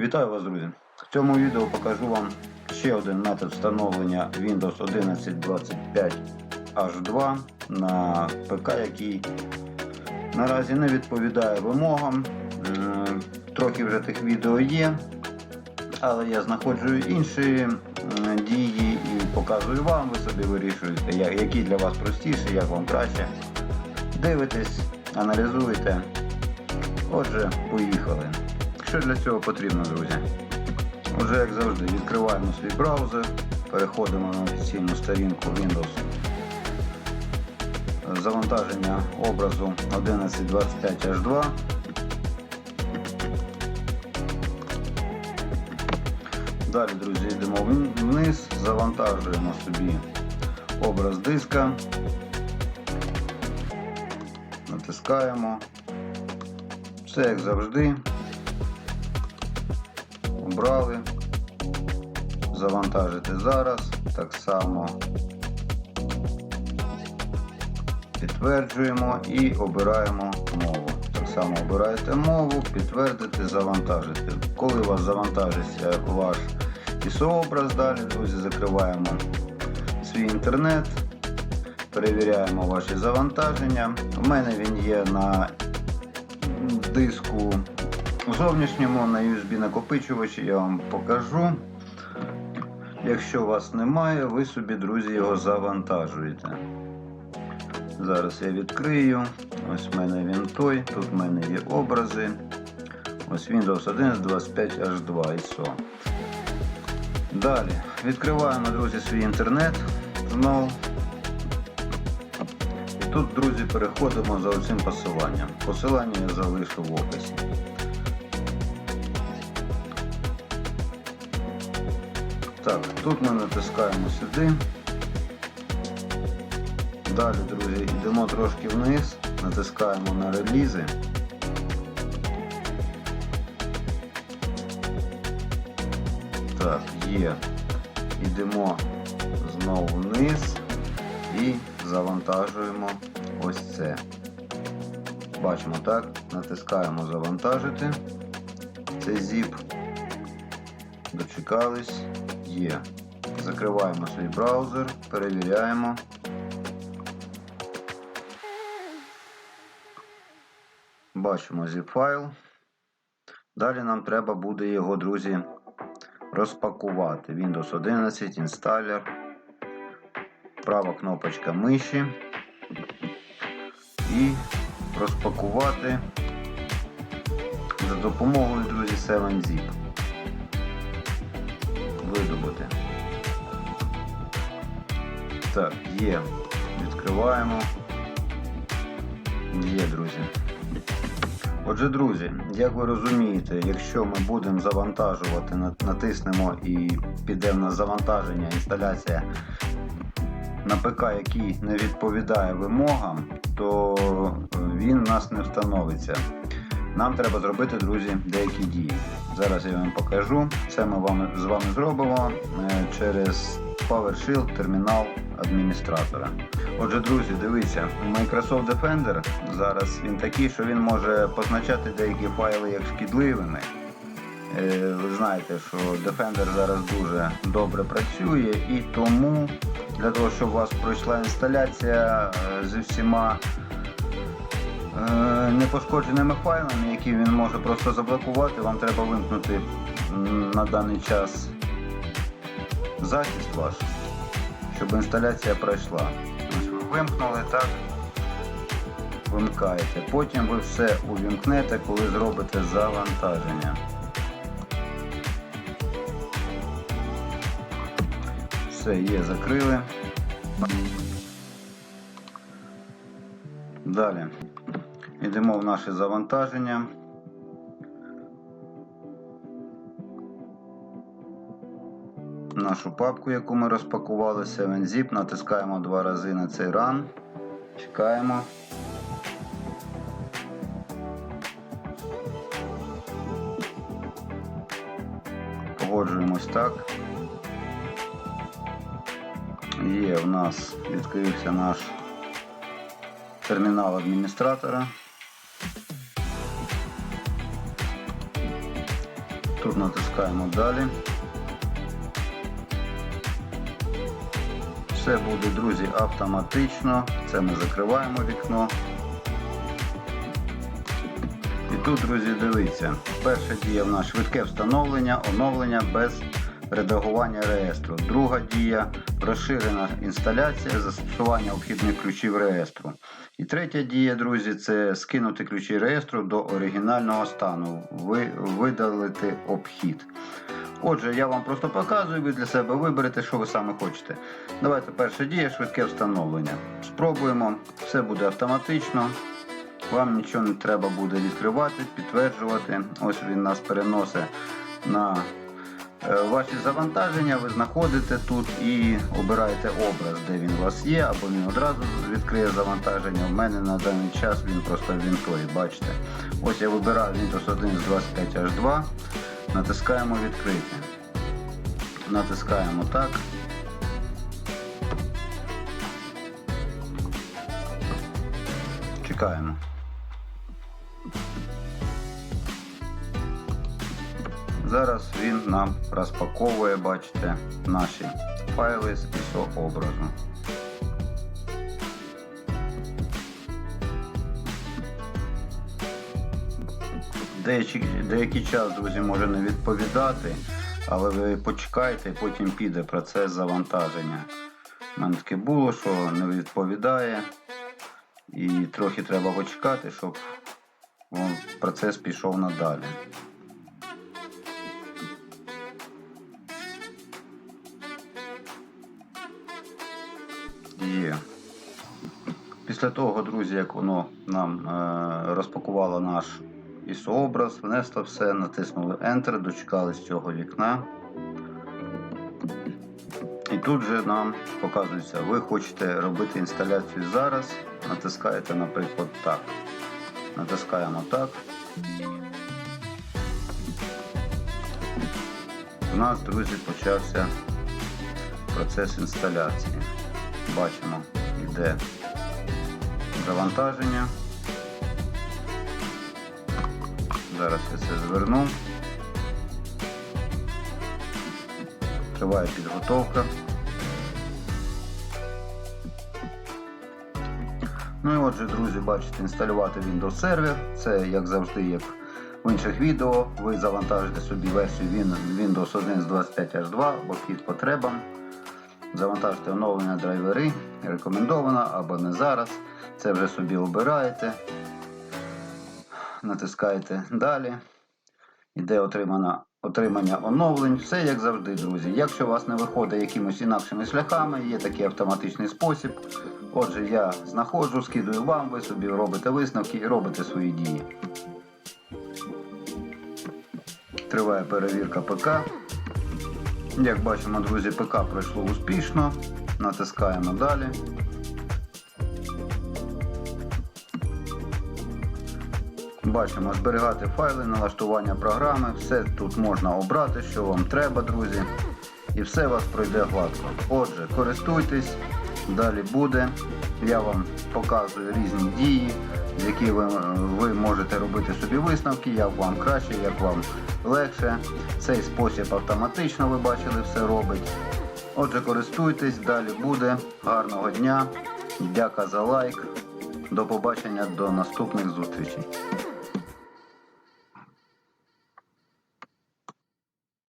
Вітаю вас, друзі! В цьому відео покажу вам ще один метод встановлення Windows 1125 H2 на ПК, який наразі не відповідає вимогам. Трохи вже тих відео є, але я знаходжу інші дії і показую вам, ви собі вирішуєте, які для вас простіші, як вам краще. Дивитесь, аналізуєте. Отже, поїхали. Що для цього потрібно, друзі? Отже, як завжди, відкриваємо свій браузер, переходимо на офіційну сторінку Windows. Завантаження образу 1125H2. Далі, друзі, йдемо вниз, завантажуємо собі образ диска, натискаємо. Все як завжди. Обрали. Завантажити зараз. Так само підтверджуємо і обираємо мову. Так само обираєте мову, підтвердити, завантажити. Коли у вас завантажиться ваш ISO-образ, далі, друзі, закриваємо свій інтернет, перевіряємо ваші завантаження. У мене він є на диску зовнішньому на USB накопичувачі я вам покажу. Якщо вас немає, ви собі, друзі, його завантажуєте. Зараз я відкрию. Ось в мене він той, тут в мене є образи. Ось Windows 11 25H2 ISO. Далі відкриваємо, друзі, свій інтернет знову. І тут, друзі, переходимо за оцим посиланням. Посилання я залишу в описі. Так, тут ми натискаємо сюди. Далі, друзі, йдемо трошки вниз, натискаємо на релізи. Так, є. Йдемо знову вниз і завантажуємо ось це. Бачимо так, натискаємо завантажити. Це zip. Дочекались. Є. Закриваємо свій браузер, перевіряємо. Бачимо zip файл. Далі нам треба буде його, друзі, розпакувати. Windows 11, інсталер. Права кнопочка миші. І розпакувати за допомогою, друзі, 7-Zip. Видобути. Так, є. Відкриваємо. Є, друзі. Отже, друзі, як ви розумієте, якщо ми будемо завантажувати, натиснемо і піде на завантаження, інсталяція на ПК, який не відповідає вимогам, то е, він у нас не встановиться. Нам треба зробити, друзі, деякі дії. Зараз я вам покажу. Це ми вам, з вами зробимо е, через PowerShell термінал адміністратора. Отже, друзі, дивіться, Microsoft Defender зараз він такий, що він може позначати деякі файли як шкідливими. Е, Ви знаєте, що Defender зараз дуже добре працює і тому для того, щоб у вас пройшла інсталяція е, зі всіма непошкодженими файлами, які він може просто заблокувати, вам треба вимкнути на даний час захист ваш, щоб інсталяція пройшла. Ось ви вимкнули так. Вимикаєте. Потім ви все увімкнете, коли зробите завантаження. Все, є, закрили. Далі. Йдемо в наше завантаження. Нашу папку, яку ми розпакували, 7zip, натискаємо два рази на цей run. Чекаємо. Погоджуємось так. Є, у нас відкрився наш термінал адміністратора. Тут натискаємо далі. Все буде, друзі, автоматично. Це ми закриваємо вікно. І тут, друзі, дивіться. Перша дія в нас швидке встановлення, оновлення без редагування реєстру. Друга дія розширена інсталяція, застосування обхідних ключів реєстру. І третя дія, друзі, це скинути ключі реєстру до оригінального стану, ви, видалити обхід. Отже, я вам просто показую, ви для себе виберете, що ви саме хочете. Давайте перша дія, швидке встановлення. Спробуємо, все буде автоматично. Вам нічого не треба буде відкривати, підтверджувати. Ось він нас переносить на ваші завантаження. Ви знаходите тут і обираєте образ, де він у вас є, або він одразу відкриє завантаження. У мене на даний час він просто вінтовий, бачите. Ось я вибираю Windows 1 з 25H2. Натискаємо відкрити. Натискаємо так. Чекаємо. Зараз він нам розпаковує, бачите, наші файли з ISO образу. Деякий, деякий час, друзі, може не відповідати, але ви почекайте, потім піде процес завантаження. У мене таке було, що не відповідає. І трохи треба почекати, щоб процес пішов надалі. Є. Після того, друзі, як воно нам е, розпакувало наш ISO-образ, внесло все, натиснули Enter, дочекались цього вікна. І тут же нам показується, ви хочете робити інсталяцію зараз, натискаєте, наприклад, так. Натискаємо так. У нас, друзі, почався процес інсталяції. Бачимо, йде завантаження. Зараз я це зверну. Триває підготовка. Ну і отже, друзі, бачите, інсталювати Windows Server. Це, як завжди, як в інших відео. Ви завантажите собі версію Windows 1 з 25H2 або під потребам. Завантажте оновлення драйвери, рекомендовано або не зараз. Це вже собі обираєте. Натискаєте далі. Іде отримана, отримання оновлень. Все як завжди, друзі. Якщо у вас не виходить якимось інакшими шляхами, є такий автоматичний спосіб. Отже, я знаходжу, скидую вам, ви собі робите висновки і робите свої дії. Триває перевірка ПК. Як бачимо, друзі, ПК пройшло успішно. Натискаємо далі. Бачимо зберігати файли, налаштування програми. Все тут можна обрати, що вам треба, друзі. І все у вас пройде гладко. Отже, користуйтесь, далі буде. Я вам показую різні дії, які ви, ви можете робити собі висновки, як вам краще, як вам легше. Цей спосіб автоматично, ви бачили, все робить. Отже, користуйтесь, далі буде. Гарного дня. Дяка за лайк. До побачення, до наступних зустрічей.